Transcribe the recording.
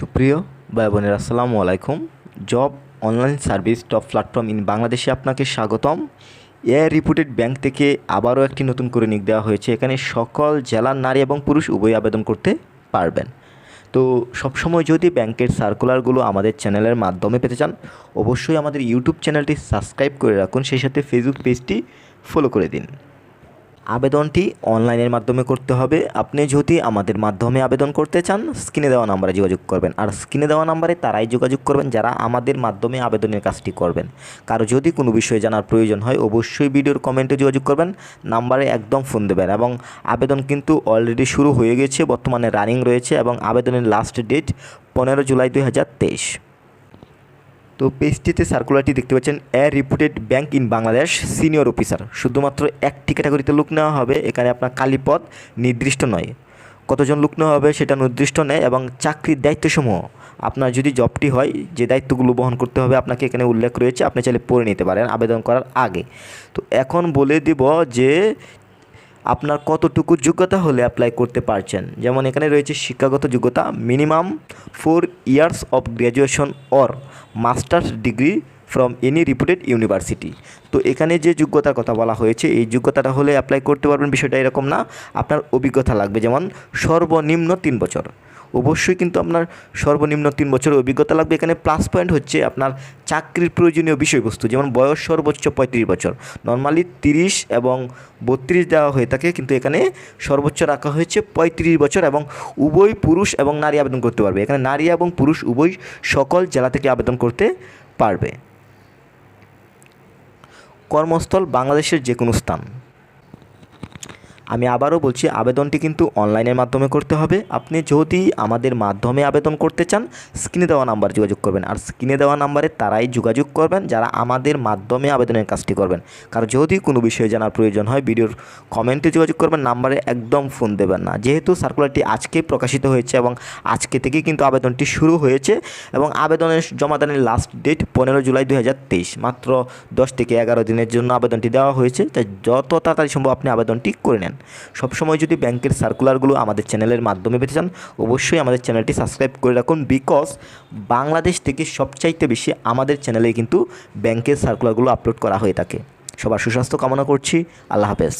সুপ্রিয় ভাই বোনের, আসসালামু আলাইকুম। Job online service top platform in বাংলাদেশে আপনাকে স্বাগতম। এ রিপুটেড ব্যাংক থেকে আবারও একটি নতুন করে নিক দেওয়া হয়েছে। এখানে সকল জেলার নারী এবং পুরুষ উভয় আবেদন করতে পারবেন। তো সবসময় যদি ব্যাংকের সার্কুলারগুলো আমাদের চ্যানেলের মাধ্যমে পেতে চান, অবশ্যই আমাদের ইউটিউব চ্যানেলটি সাবস্ক্রাইব করে রাখুন। সেই সাথে ফেসবুক পেজটি ফলো করে দিন। আবেদনটি অনলাইনের মাধ্যমে করতে হবে। আপনি যদি আমাদের মাধ্যমে আবেদন করতে চান, স্ক্রিনে দেওয়া নাম্বারে যোগাযোগ করবেন। আর স্ক্রিনে দেওয়া নাম্বারে তারাই যোগাযোগ করবেন যারা আমাদের মাধ্যমে আবেদনের কাজটি করবেন। কারও যদি কোনো বিষয়ে জানার প্রয়োজন হয়, অবশ্যই ভিডিওর কমেন্টে যোগাযোগ করবেন। নাম্বারে একদম ফোন দেবেন এবং আবেদন কিন্তু অলরেডি শুরু হয়ে গেছে, বর্তমানে রানিং রয়েছে এবং আবেদনের লাস্ট ডেট পনেরো জুলাই দুই হাজার তেইশ। তো পেজটিতে সার্কুলারটি দেখতে পাচ্ছেন a reputed bank in Bangladesh senior officer শুধুমাত্র একটি ক্যাটাগরিতে লোক নেওয়া হবে, এখানে আপনার কালীপদ নির্দিষ্ট নয়। কতজন লোক নেওয়া হবে সেটা নির্দিষ্ট নেয় এবং চাকরির দায়িত্বসমূহ। আপনার যদি জবটি হয়, যে দায়িত্বগুলো বহন করতে হবে আপনাকে এখানে উল্লেখ রয়েছে, আপনি চাইলে পড়ে নিতে পারেন আবেদন করার আগে। তো এখন বলে দিব যে আপনার কতটুকু যোগ্যতা হলে অ্যাপ্লাই করতে পারছেন? যেমন এখানে রয়েছে শিক্ষাগত যোগ্যতা minimum four years of graduation or masters degree from any reputed university তো এখানে যে যোগ্যতার কথা বলা হয়েছে, এই যোগ্যতাটা হলে অ্যাপ্লাই করতে পারবেন বিষয়টা এরকম না। আপনার অভিজ্ঞতা লাগবে, যেমন সর্বনিম্ন তিন বছর। অবশ্যই কিন্তু আপনার সর্বনিম্ন তিন বছরের অভিজ্ঞতা লাগবে। এখানে প্লাস পয়েন্ট হচ্ছে আপনার চাকরির প্রয়োজনীয় বিষয়বস্তু, যেমন বয়স সর্বোচ্চ পঁয়ত্রিশ বছর। নর্মালি তিরিশ এবং বত্রিশ দেওয়া হয়ে থাকে, কিন্তু এখানে সর্বোচ্চ রাখা হয়েছে পঁয়ত্রিশ বছর এবং উভয় পুরুষ এবং নারী আবেদন করতে পারবে। এখানে নারী এবং পুরুষ উভয় সকল জেলা থেকে আবেদন করতে পারবে। কর্মস্থল বাংলাদেশের যে কোনো স্থান। আমি আবারও বলছি, আবেদনটি কিন্তু অনলাইনের মাধ্যমে করতে হবে। আপনি যদি আমাদের মাধ্যমে আবেদন করতে চান, স্ক্রিনে দেওয়া নাম্বার যোগাযোগ করবেন। আর স্ক্রিনে দেওয়া নাম্বারে তারাই যোগাযোগ করবেন, যারা আমাদের মাধ্যমে আবেদনের কাজটি করবেন। কারণ যদি কোনো বিষয়ে জানার প্রয়োজন হয়, ভিডিওর কমেন্টে যোগাযোগ করবেন, নাম্বারে একদম ফোন দেবেন না। যেহেতু সার্কুলারটি আজকেই প্রকাশিত হয়েছে এবং আজকে থেকেই কিন্তু আবেদনটি শুরু হয়েছে এবং আবেদনের জমাদানের লাস্ট ডেট পনেরো জুলাই দু হাজার তেইশ, মাত্র দশ থেকে এগারো দিনের জন্য আবেদনটি দেওয়া হয়েছে। তাই যত তাড়াতাড়ি সম্ভব আপনি আবেদনটি করে নেন। সবসময় যদি ব্যাংকের সার্কুলারগুলো আমাদের চ্যানেলের মাধ্যমে পেতে চান, অবশ্যই আমাদের চ্যানেলটি সাবস্ক্রাইব করে রাখুন বিকজ বাংলাদেশ থেকে সবচাইতে বেশি আমাদের চ্যানেলে কিন্তু ব্যাংকের সার্কুলারগুলো আপলোড করা হয়ে থাকে। সবার সুস্বাস্থ্য কামনা করছি। আল্লাহ হাফেজ।